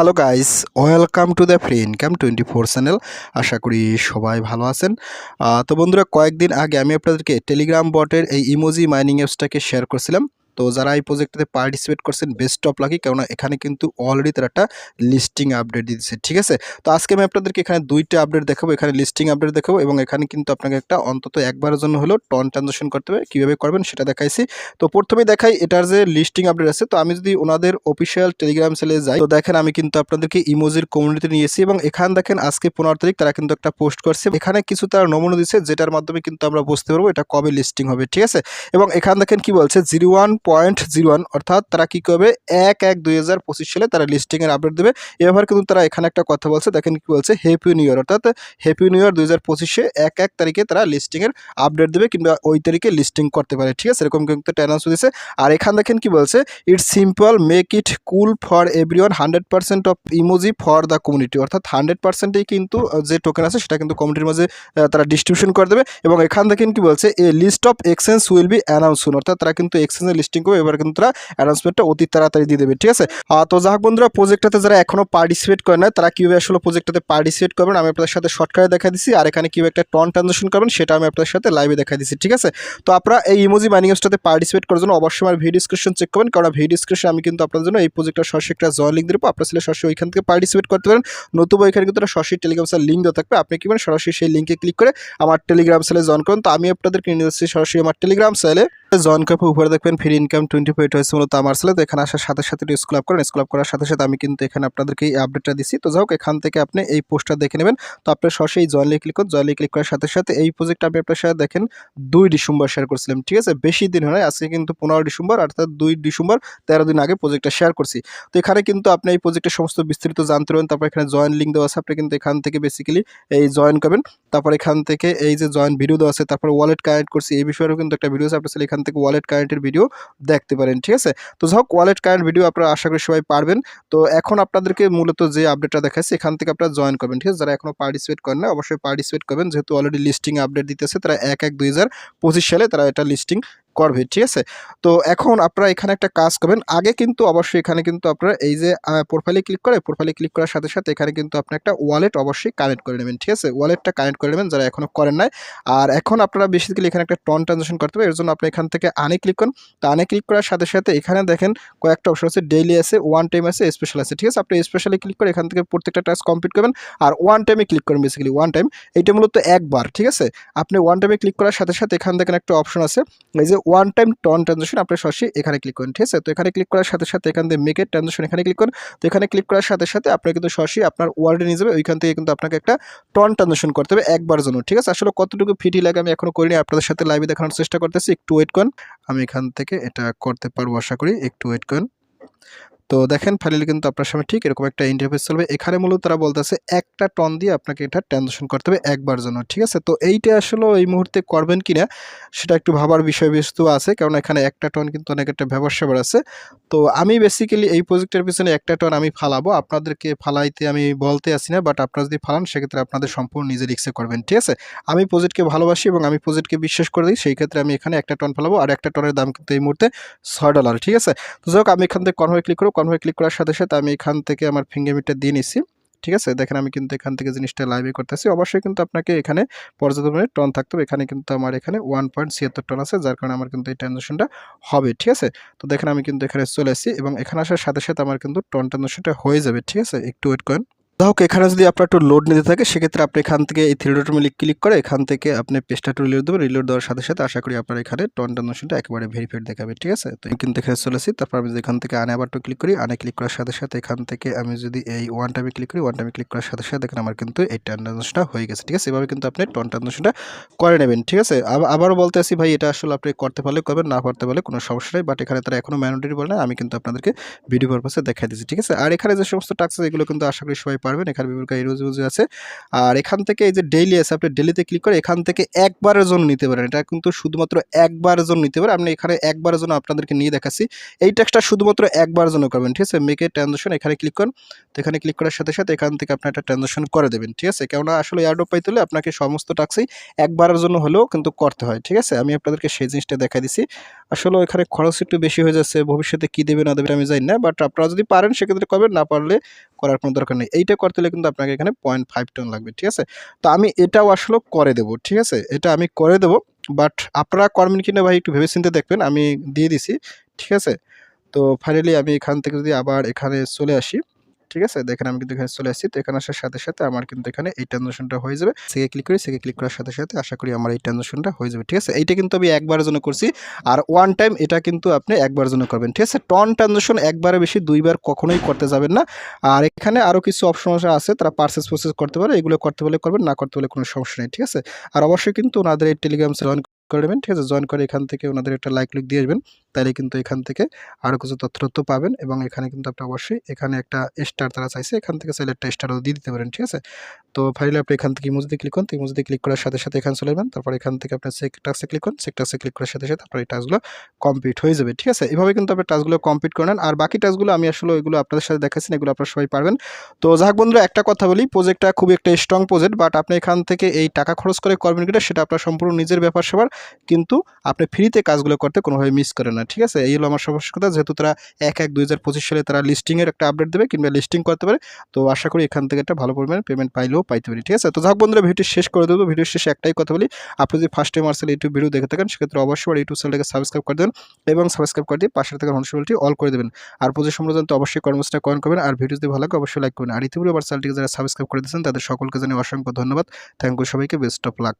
Hello guys welcome to the free income twenty four channel আশা করি সবাই ভালো আছেন। তো বন্ধুরা, কয়েকদিন আগে আমি আপনাদেরকে টেলিগ্রাম বটের এই ইমোজি মাইনিং অ্যাপসটাকে শেয়ার করছিলাম। তো যারা এই প্রজেক্টটাতে পার্টিসিপেট করছেন বেস্ট অফ লাকি কেননা এখানে কিন্তু অলরেডি তারা একটা লিস্টিং আপডেট দিচ্ছে ঠিক আছে? তো আজকে আমি আপনাদেরকে এখানে দুইটা আপডেট দেখাবো, এখানে লিস্টিং আপডেট দেখাবো এবং এখানে কিন্তু আপনাকে একটা অন্তত একবারের জন্য হলেও টন ট্রানজাকশন করতে হবে, কীভাবে করবেন সেটা দেখাইছি। তো প্রথমে দেখাই এটার যে লিস্টিং আপডেট আছে, তো আমি যদি ওনাদের অফিসিয়াল টেলিগ্রাম সেলে যাই, তো দেখেন আমি কিন্তু আপনাদেরকে ইমোজির কমিউনিটি নিয়েছি এবং এখানে দেখেন আজকে পনেরো তারিখ তারা কিন্তু একটা পোস্ট করছে। এখানে কিছু তারা নমুনা দিচ্ছে যেটার মাধ্যমে কিন্তু আমরা বুঝতে পারব এটা কবে লিস্টিং হবে, ঠিক আছে? এবং এখানে দেখেন কি বলছে zero one point zero one অর্থাৎ তারা কী করবে? এক এক দুই হাজার পঁচিশ সালে তারা লিস্টিংয়ের আপডেট দেবে। এবার কিন্তু তারা এখানে একটা কথা বলছে, দেখেন কি বলছে? হ্যাপি নিউ ইয়ার অর্থাৎ হ্যাপি নিউ ইয়ার দুই হাজার পঁচিশে এক এক তারিখে তারা লিস্টিংয়ের আপডেট দেবে কিংবা ওই তারিখে লিস্টিং করতে পারে, ঠিক আছে? এরকম কিন্তু অ্যানাউন্স দিয়েছে। আর এখানে দেখেন কি বলছে? It's simple make it cool for every one hundred percent of emoji for the community অর্থাৎ হান্ড্রেড পার্সেন্টেই কিন্তু যে টোকেন আছে, সেটা কিন্তু কমিউনিটির মাঝে তারা ডিস্ট্রিবিউশন করে দেবে। এবং এখান দেখেন কি বলছে? A list of exchange will be announce অর্থাৎ তারা কিন্তু এক্সচেঞ্জে লিস্টিং করবে, এবার কিন্তু তারা অ্যানাউন্সমেন্টটা অতি তাড়াতাড়ি দিয়ে দেবে, ঠিক আছে? তো যাক বন্ধুরা প্রজেক্টটাতে যারা এখনও পার্টিসিপেট করে না তারা কীভাবে আসলে প্রজেক্টটাতে পার্টিসিপেট করবেন, আমি আপনাদের সাথে শর্টকাটে দেখা দিচ্ছি আর এখানে কীভাবে একটা টন ট্রানজাকশন করবেন, সেটা আমি আপনাদের সাথে লাইভে দেখা দিচ্ছি ঠিক আছে? তো আপনারা এই ইমোজি মাইনিং অ্যাপসটাতে পার্টিসিপেট করার জন্য অবশ্যই আমার ভিডিও ডিসক্রিপশন চেক করবেন, কারণ ভিডিও ডিসক্রিপশন আমি কিন্তু আপনাদের জন্য এই প্রজেক্টটা সরাসরি একটা জয়েন লিঙ্ক দেবো, আপনার ছেলে সরাসরি ওইখান থেকে পার্টিসিপেট করতে পারেন, নতুবা এখানে কিন্তু সরাসরি টেলিগ্রাম সেল লিঙ্ক দেওয়া থাকবে, আপনি কি করেন সরাসরি সেই লিঙ্কে ক্লিক করে আমার টেলিগ্রাম সেলে জয়েন করুন, তো আমি আপনাদেরকে নিয়ে যাচ্ছি সরাসরি আমার টেলিগ্রাম সেলে জয়েন করে উপরে দেখবেন ফ্রি ইনকাম টোয়েন্টি ফাইভ হয়েছে মূলত আমার সেলে তো এখানে আসার সাথে সাথে স্কুল আপ করেন। স্কুল আপ করার সাথে সাথে আমি কিন্তু এখানে আপনাদেরকে এই আপডেটটা দিচ্ছি তো যাই হোক, এখান থেকে আপনি এই পোস্টটা দেখে নেবেন। তো আপনার সরাসরি জয়েন লিঙ্ক ক্লিক করুন। জয়েন ক্লিক করার সাথে সাথে এই প্রজেক্ট আমি আপনার সাথে দেখেন, দুই ডিসেম্বর শেয়ার করছিলাম, ঠিক আছে? বেশি দিন হয় আজকে কিন্তু পনেরো ডিসেম্বর, অর্থাৎ দুই ডিসেম্বর, তেরো দিন আগে প্রজেক্টটা শেয়ার করছি। তো এখানে কিন্তু আপনি এই প্রজেক্টের সমস্ত বিস্তারিত জানতে পারবেন। তারপর এখানে জয়েন লিঙ্ক দেওয়া আছে, আপনি কিন্তু এখান থেকে বেসিক্যালি এই জয়েন করবেন। তারপর এখান থেকে এই যে জয়েন্ট ভিডিও দেওয়া আছে, তারপর ওয়ালেট কানেক্ট করছি, এই বিষয়েও কিন্তু একটা ভিডিও আছে। আপনার এখান থেকে ওয়ালেট কারেন্টের ভিডিও দেখতে পারেন, ঠিক আছে? তো হোক ওয়ালেট কারেন্ট ভিডিও আপনারা আশা করি সবাই পারবেন। তো এখন আপনাদেরকে মূলত যে আপডেটটা দেখাচ্ছে এখান থেকে আপনারা জয়েন করবেন, ঠিক আছে? যারা এখনও পার্টিসিপেট করেন না অবশ্যই পার্টিসিপেট করবেন। যেহেতু অলরেডি লিস্টিং আপডেট দিতেছে, তারা এক এক দুই সালে তারা এটা লিস্টিং করবে ঠিক আছে? তো এখন আপনারা এখানে একটা কাজ করবেন। আগে কিন্তু অবশ্যই এখানে কিন্তু আপনারা এই যে প্রোফাইলে ক্লিক করে প্রোফাইলে ক্লিক করার সাথে সাথে এখানে কিন্তু আপনি একটা ওয়ালেট অবশ্যই কানেক্ট করে নেবেন, ঠিক আছে? ওয়ালেটটা কানেক্ট করে নেবেন, যারা এখনও করেন নাই। আর এখন আপনারা বেসিক্যালি এখানে একটা টন ট্রানজাকশন করতে হবে, এর জন্য আপনি এখান থেকে আনে ক্লিক করুন। তো আনে ক্লিক করার সাথে সাথে এখানে দেখেন কয়েকটা অপশন আছে ডেইলি আছে ওয়ান টাইম আছে স্পেশাল আছে, ঠিক আছে? আপনি স্পেশালি ক্লিক করে এখান থেকে প্রত্যেকটা টাস্ক কমপ্লিট করবেন। আর ওয়ান টাইমে ক্লিক করবেন বেসিক্যালি ওয়ান টাইম এইটা মূলত একবার, ঠিক আছে? আপনি ওয়ান টাইমে ক্লিক করার সাথে সাথে এখান দেখেন একটা অপশন আছে, এই যে ওয়ান টাইম টন ট্রানজাকশন আপনি সরাসরি এখানে ক্লিক করেন, ঠিক আছে? তো এখানে ক্লিক করার সাথে সাথে এখান থেকে মেকের ট্রানজাকশন এখানে ক্লিক করেন। তো এখানে ক্লিক করার সাথে সাথে আপনি কিন্তু সরাসরি আপনার ওয়ার্ডে নিয়ে যাবে, ওইখান থেকে কিন্তু আপনাকে একটা টন ট্রানজাকশন করতে হবে একবার জন্য, ঠিক আছে? আসলে কতটুকু ফিটি লাগে আমি এখনও করিনি, আপনাদের সাথে লাইভে দেখানোর চেষ্টা করতেছি, একটু ওয়েট করুন। আমি এখান থেকে এটা করতে পারব, আশা করি, একটু ওয়েট করুন। তো দেখেন ফাইনালি কিন্তু আপনার সামনে ঠিক এরকম একটা ইন্টারফেস চলবে। এখানে মূলত তারা বলতেছে, একটা টন দিয়ে আপনাকে এটা ট্রানজাকশন করতে হবে একবার জন্য, ঠিক আছে? তো এইটা আসলে এই মুহূর্তে করবেন কিনা, সেটা একটু ভাবার বিষয়বস্তু আছে, কারণ এখানে একটা টন কিন্তু অনেক একটা ব্যবসা আছে। তো আমি বেসিক্যালি এই প্রজেক্টের পিছনে একটা টন আমি ফালাবো, আপনাদেরকে ফালাইতে আমি বলতে আসি না বাট আপনারা যদি ফালান, সেক্ষেত্রে আপনাদের সম্পূর্ণ নিজের রিক্সে করবেন, ঠিক আছে? আমি প্রজেক্টকে ভালোবাসি এবং আমি প্রজেক্টকে বিশ্বাস করে দিই, সেই ক্ষেত্রে আমি এখানে একটা টন ফালাবো, আর একটা টনের দাম কিন্তু এই মুহূর্তে ছয় ডলার ঠিক আছে? তো যাই হোক, আমি এখান থেকে কনভার্ট ক্লিক করব কনভার্ট ক্লিক করার সাথে সাথে আমি এখান থেকে আমার ফিঙ্গারপ্রিন্টটা দিয়ে নিচ্ছি ঠিক আছে? দেখেন আমি কিন্তু এখান থেকে জিনিসটা লাইভে করতেছি। অবশ্যই কিন্তু আপনাকে এখানে পর্যাপ্ত টন থাকতে হবে। এখানে কিন্তু আমার এখানে ওয়ান পয়েন্ট ছিয়াত্তর টন আছে, যার কারণে আমার কিন্তু এই ট্রানজাকশনটা হবে। ঠিক আছে? তো দেখেন আমি কিন্তু এখানে চলে আসি এবং এখানে আসার সাথে সাথে আমার কিন্তু টন ট্রানজাকশনটা হয়ে যাবে। ঠিক আছে? একটু ওয়েট করেন। হোক এখানে যদি আপনার একটু লোড নিতে থাকে, সেক্ষেত্রে আপনি এখান থেকে এই থ্রি ডট ক্লিক করে এখান থেকে আপনি পেজটা একটু রিলোড দেবেন। রিলোড দেওয়ার সাথে সাথে আশা করি আপনার এখানে টন ট্রানজাকশনটা একেবারে ভেরিফাইড দেখাবে, ঠিক আছে? তো কিন্তু এখানে চলেছি। তারপর আমি এখান থেকে আনে আবার একটু ক্লিক করি, আনে ক্লিক করার সাথে সাথে এখান থেকে আমি যদি এই ওয়ান টাইমে ক্লিক করি ওয়ান টাইমে ক্লিক করার সাথে সাথে দেখেন আমার কিন্তু এই টন ট্রানজাকশনটা হয়ে গেছে, ঠিক আছে? এভাবে কিন্তু আপনি টন ট্রানজাকশনটা করে নেবেন, ঠিক আছে? আবার আবারও বলতে আসি ভাই, এটা আসলে আপনি করতে পারলে করবেন, না করতে পারলে কোনো সমস্যা নেই বাট এখানে তারা এখনও ম্যান্ডেটরি বলে না, আমি কিন্তু আপনাদেরকে ভিডিও পারপাসে দেখাই দিচ্ছি ঠিক আছে? আর এখানে যে সমস্ত টাক্স এগুলো কিন্তু আশা করি সবাই পারবেন, এখানে বিভিন্ন ইউজ ইউজ আছে। আর এখান থেকে এই যে ডেইলি আছে, আপনি ডেলিতে ক্লিক করে এখান থেকে একবারের জন্য নিতে পারেন। এটা কিন্তু শুধুমাত্র একবারের জন্য নিতে পারেন। আপনি এখানে একবারের জন্য আপনাদেরকে নিয়ে দেখাচ্ছি। এই ট্যাক্সটা শুধুমাত্র একবারের জন্য করবেন, ঠিক আছে? মেকে ট্রানজাকশন এখানে ক্লিক করুন। তো এখানে ক্লিক করার সাথে সাথে এখান থেকে আপনি একটা ট্রানজাকশন করে দেবেন, ঠিক আছে? কেননা আসলে এয়ারড্রপ পাইতে হলে আপনাকে সমস্ত টাক্সই একবারের জন্য হলেও কিন্তু করতে হয়, ঠিক আছে? আমি আপনাদেরকে সেই জিনিসটা দেখা দিছি। আসলে এখানে খরচ একটু বেশি হয়ে যাচ্ছে, ভবিষ্যতে কী দেবে না দেবে আমি জানি না। বাট আপনারা যদি পারেন, সেক্ষেত্রে করবেন, না পারলে করার কোনো দরকার নেই। এইটা করতে হলে কিন্তু আপনাকে এখানে পয়েন্ট ফাইভ টন লাগবে, ঠিক আছে? তো আমি এটাও আসলে করে দেবো, ঠিক আছে? এটা আমি করে দেবো বাট আপনারা করবেন কিনা ভাই একটু ভেবেচিন্তে দেখবেন, আমি দিয়ে দিছি, ঠিক আছে? তো ফাইনালি আমি এখান থেকে যদি আবার এখানে চলে আসি ঠিক আছে? দেখেন আমি কিন্তু এখানে চলে আসছি। তো এখানে আসার সাথে সাথে আমার কিন্তু এখানে এই ট্রানজাকশনটা হয়ে যাবে। সেকে ক্লিক করি সেকে ক্লিক করার সাথে সাথে আশা করি আমার এই ট্রানজাকশনটা হয়ে যাবে। ঠিক আছে? এইটা কিন্তু আমি একবারের জন্য করছি। আর ওয়ান টাইম এটা কিন্তু আপনি একবার জন্য করবেন। ঠিক আছে? টন ট্রানজাকশন একবারে বেশি, দুইবার কখনোই করতে যাবেন না। আর এখানে আরও কিছু অপশন আছে তারা পার্সেস প্রসেস করতে পারে। এগুলো করতে বলে করবেন, না করতে বলে কোনো সমস্যা নেই। ঠিক আছে? আর অবশ্যই কিন্তু ওনাদের এই টেলিগ্রাম জয়েন করে নেবেন ঠিক আছে? জয়েন করে এখান থেকে ওনাদের একটা লাইক লিক দিয়ে আসবেন, তাহলে কিন্তু এখান থেকে আরও কিছু তথ্য তথ্য পাবেন এবং এখানে কিন্তু আপনি অবশ্যই এখানে একটা স্টার তারা চাইছে, এখান থেকে চাইলে একটা স্টারও দিয়ে দিতে পারেন, ঠিক আছে? তো ফাইনালি আপনি এখান থেকে ইমোজিতে ক্লিক করুন ইমোজিতে ক্লিক করার সাথে সাথে এখানে চলে যাবেন, তারপর এখান থেকে আপনার সেক টাস্কে ক্লিক করুন সেক টাস্কে ক্লিক করার সাথে সাথে আপনার এই টাস্কগুলো কমপ্লিট হয়ে যাবে, ঠিক আছে? এভাবে কিন্তু আপনি টাস্কগুলো কমপ্লিট করে নেন, আর বাকি টাস্কগুলো আমি আসলে এগুলো আপনাদের সাথে দেখাচ্ছি এগুলো আপনারা সবাই পারবেন। তো যাক বন্ধুরা, একটা কথা বলি প্রজেক্টটা খুবই একটা স্ট্রং প্রজেক্ট বাট আপনি এখান থেকে এই টাকা খরচ করে করবেন কিনা সেটা আপনার সম্পূর্ণ নিজের ব্যাপার সেবার কিন্তু আপনি ফ্রিতে কাজগুলো করতে কোনোভাবে মিস করেন না, ঠিক আছে? এই হলো আমার কথা, যেহেতু তারা এক এক দুই সালে তারা লিস্টিংয়ের একটা আপডেট দেবে কিংবা লিস্টিং করতে পারে, তো আশা করি এখান থেকে একটা ভালো পরিমাণে পেমেন্ট পাইলেও পাইতে পারি, ঠিক আছে? তো যাক বন্ধুরা ভিডিও শেষ করে দেবো। ভিডিও শেষে একটাই কথা বলি, আপনি যদি ফার্স্ট টাইম আর্সেল ইউটিউব ভিডিও দেখে থাকেন, সেক্ষেত্রে অবশ্যই আমার ইউটিউব চ্যানেলটাকে সাবস্ক্রাইব করে দেবেন এবং সাবস্ক্রাইব করে দিয়ে পাশে থাকা নোটিফিকেশনটি অল করে দেবেন। আর পুজো সম্পর্কে অবশ্যই কর্মসূচিটা কয়েন করবেন, আর ভিডিও যদি ভালো লাগে, অবশ্যই লাইক করবেন। আর ইতিপূর্বে আমার চ্যানেলটিকে যারা সাবস্ক্রাইব করে দিয়েছেন, তাদের সকলকে জানিয়ে অসংখ্য ধন্যবাদ। থ্যাংক ইউ সবাইকে বেস্ট অফ লাক